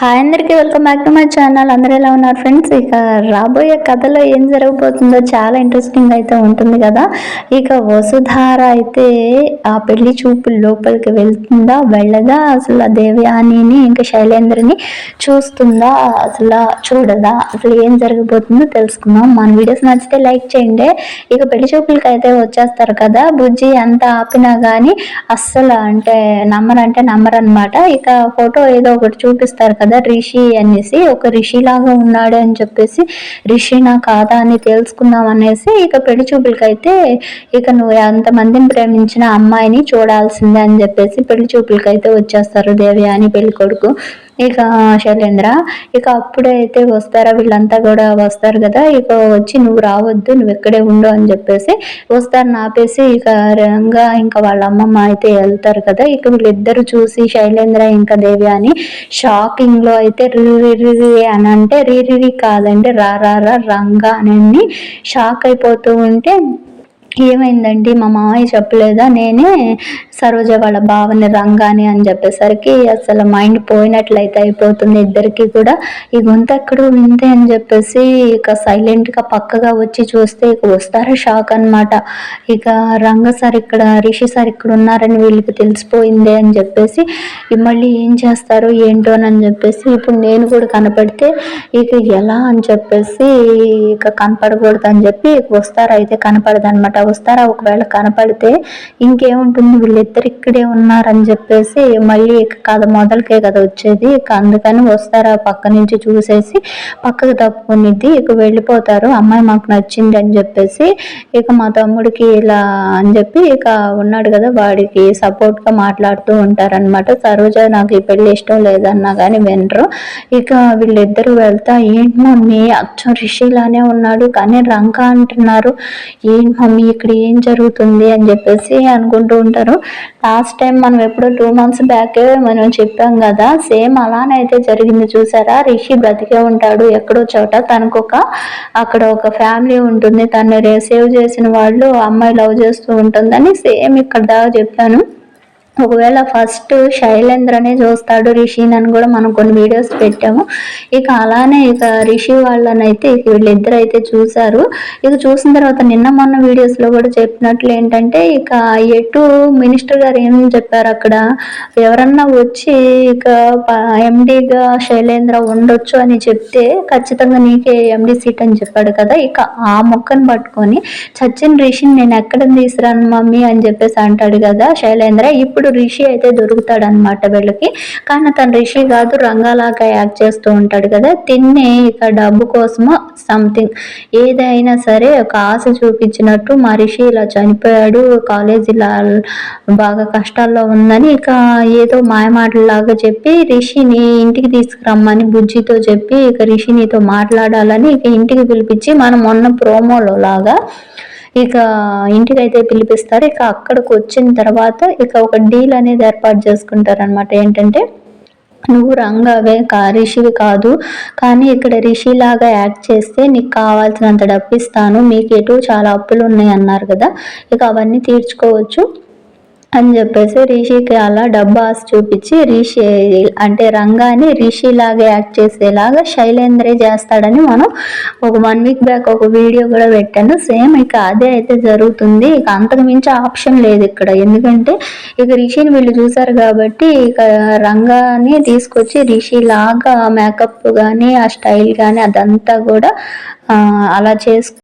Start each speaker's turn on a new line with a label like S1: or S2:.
S1: Hi అందరికీ welcome back to my channel అందరూ ఎలా ఉన్నారు ఫ్రెండ్స్ ఇక రాబోయే కథలో ఏం జరగబోతుందో చాలా ఇంట్రెస్టింగ్ అయితే ఉంటుంది కదా. ఇక వసుధార అయితే ఆ పెళ్ళి చూపు లోపలికి వెళ్తుందా? వెళ్ళదా? అసలు దేవయానిని ఇంకా శైలేంద్రని చూస్తుందా? అసలు చూడదా? అసలు ఏం జరగబోతుందో తెలుసుకుందాం. మన వీడియోస్ నచ్చితే లైక్ చేయండి. ఇక పెళ్ళి చూపులకి అయితే వచ్చేస్తారు కదా. బుజ్జి అంత ఆపినా కానీ అస్సలు అంటే నమ్మరంటే నమ్మరనమాట ఇక ఫోటో ఏదో ఒకటి చూపిస్తారు కదా. కదా రిషి అనేసి ఒక రిషి లాగా ఉన్నాడు అని చెప్పేసి రిషి నా కాదా అని తెలుసుకుందాం అనేసి ఇక పెళ్ళి చూపులకైతే ఇక నువ్వు ఎంతమందిని ప్రేమించిన అమ్మాయిని చూడాల్సిందే అని చెప్పేసి పెళ్ళి చూపులకైతే వచ్చేస్తారు దేవి అని పెళ్ళి కొడుకు ఇక శైలేంద్ర ఇక అప్పుడే అయితే వస్తారా వీళ్ళంతా కూడా వస్తారు కదా ఇక వచ్చి నువ్వు రావద్దు నువ్వు ఎక్కడే ఉండు అని చెప్పేసి వస్తారు నాపేసి ఇక రంగా ఇంకా వాళ్ళ అమ్మమ్మ అయితే వెళ్తారు కదా ఇక వీళ్ళిద్దరు చూసి శైలేంద్ర ఇంకా దేవి అని షాకింగ్లో అయితే రిరి అని అంటే రిరి కాదండి రా రా రంగా అని షాక్ అయిపోతూ ఉంటే ఏమైందండి? మా మామయ్య చెప్పలేదా? నేనే సరోజ వాళ్ళ బావని రంగాని అని చెప్పేసరికి అసలు మైండ్ పోయినట్లయితే అయిపోతుంది ఇద్దరికి కూడా. ఈ గొంతు ఎక్కడో వింతే అని చెప్పేసి ఇక సైలెంట్గా పక్కగా వచ్చి చూస్తే ఇక వస్తారా షాక్ అనమాట ఇక రంగ సార్ ఇక్కడ రిషి సార్ ఇక్కడ ఉన్నారని వీళ్ళకి తెలిసిపోయిందే అని చెప్పేసి మళ్ళీ ఏం చేస్తారు ఏంటో అని చెప్పేసి ఇప్పుడు నేను కూడా కనపడితే ఇక ఎలా అని చెప్పేసి ఇక కనపడకూడదు అని చెప్పి వస్తారు? అయితే కనపడదు అనమాట వస్తారా? ఒకవేళ కనపడితే ఇంకేముంటుంది? వీళ్ళిద్దరు ఇక్కడే ఉన్నారని చెప్పేసి మళ్ళీ కథ మొదలకే కదా వచ్చేది. ఇక అందుకని వస్తారా? పక్క నుంచి చూసేసి పక్కకు తప్పుకునిద్ది. ఇక వెళ్ళిపోతారు. అమ్మాయి మాకు నచ్చింది అని చెప్పేసి ఇక మా తమ్ముడికి ఇలా అని చెప్పి ఇక ఉన్నాడు కదా వాడికి సపోర్ట్గా మాట్లాడుతూ ఉంటారనమాట సరోజ నాకు ఈ పెళ్ళి ఇష్టం లేదన్నా కానీ వినరు. ఇక వీళ్ళిద్దరూ వెళ్తా ఏంటి మమ్మీ? అచ్చం రిషిలానే ఉన్నాడు. కానీ రంక అంటున్నారు. ఏంటి మమ్మీ? ఇక్కడ ఏం జరుగుతుంది అని చెప్పేసి అనుకుంటూ ఉంటారు. లాస్ట్ టైం మనం ఎప్పుడు టూ మంత్స్ బ్యాక్ మనం చెప్పాం కదా సేమ్ అలానే అయితే జరిగింది చూసారా? రిషి బ్రతికే ఉంటాడు ఎక్కడో చోట. తనకు ఒక అక్కడ ఒక ఫ్యామిలీ ఉంటుంది. తను సేవ్ చేసిన వాళ్ళు అమ్మాయి లవ్ చేస్తూ ఉంటుందని సేమ్ ఇక్కడ దాకా చెప్పాను. ఒకవేళ ఫస్ట్ శైలేంద్రనే చూస్తాడు రిషిని అని కూడా మనం కొన్ని వీడియోస్ పెట్టాము. ఇక అలానే ఇక రిషి వాళ్ళని అయితే ఇక వీళ్ళిద్దరు అయితే చూశారు. ఇక చూసిన తర్వాత నిన్న మొన్న వీడియోస్లో కూడా చెప్పినట్లు ఏంటంటే ఇక ఎటు మినిస్టర్ గారు ఏం చెప్పారు అక్కడ? ఎవరన్నా వచ్చి ఇక ఎండీగా శైలేంద్ర ఉండొచ్చు అని చెప్తే ఖచ్చితంగా నీకే ఎండీ సీట్ అని చెప్పాడు కదా. ఇక ఆ మొక్కను పట్టుకొని చచ్చిన రిషిని నేను ఎక్కడ తీసుకురాను మమ్మీ అని చెప్పేసి అంటాడు కదా శైలేంద్ర. ఇప్పుడు రిషి అయితే దొరుకుతాడు అనమాట వీళ్ళకి. కానీ తను రిషి కాదు రంగాలాగా యాక్ట్ చేస్తూ ఉంటాడు కదా. తిన్నే ఇక డబ్బు కోసమో సంథింగ్ ఏదైనా సరే ఒక ఆశ చూపించినట్టు మా రిషి ఇలా చనిపోయాడు కాలేజీలో బాగా కష్టాల్లో ఉందని ఇక ఏదో మాయమాటలాగా చెప్పి రిషిని ఇంటికి తీసుకురమ్మని బుజ్జితో చెప్పి ఇక రిషి నీతో మాట్లాడాలని ఇక ఇంటికి పిలిపించి మనం మొన్న ప్రోమోలో లాగా ఇక ఇంటికైతే పిలిపిస్తారు. ఇక అక్కడికి వచ్చిన తర్వాత ఇక ఒక డీల్ అనేది ఏర్పాటు చేసుకుంటారు అనమాట ఏంటంటే నువ్వు రంగవే కా రిషివి కాదు. కానీ ఇక్కడ రిషిలాగా యాక్ట్ చేస్తే నీకు కావాల్సినంత డబ్బిస్తాను. మీకు ఎటు చాలా అప్పులు ఉన్నాయి అన్నారు కదా. ఇక అవన్నీ తీర్చుకోవచ్చు. అని చెప్పేసి రిషికి అలా డబ్బాస్ చూపించి రిషి అంటే రంగాని రిషిలాగా యాక్ట్ చేసేలాగా శైలేంద్రే చేస్తాడని మనం ఒక వన్ వీక్ బ్యాక్ ఒక వీడియో కూడా పెట్టాను. సేమ్ ఇక అదే అయితే జరుగుతుంది. ఇక అంతకు మించి ఆప్షన్ లేదు ఇక్కడ. ఎందుకంటే ఇక రిషిని వీళ్ళు చూసారు కాబట్టి ఇక రంగాని తీసుకొచ్చి రిషి లాగా మేకప్ కానీ ఆ స్టైల్ కానీ అదంతా కూడా అలా చేసుకు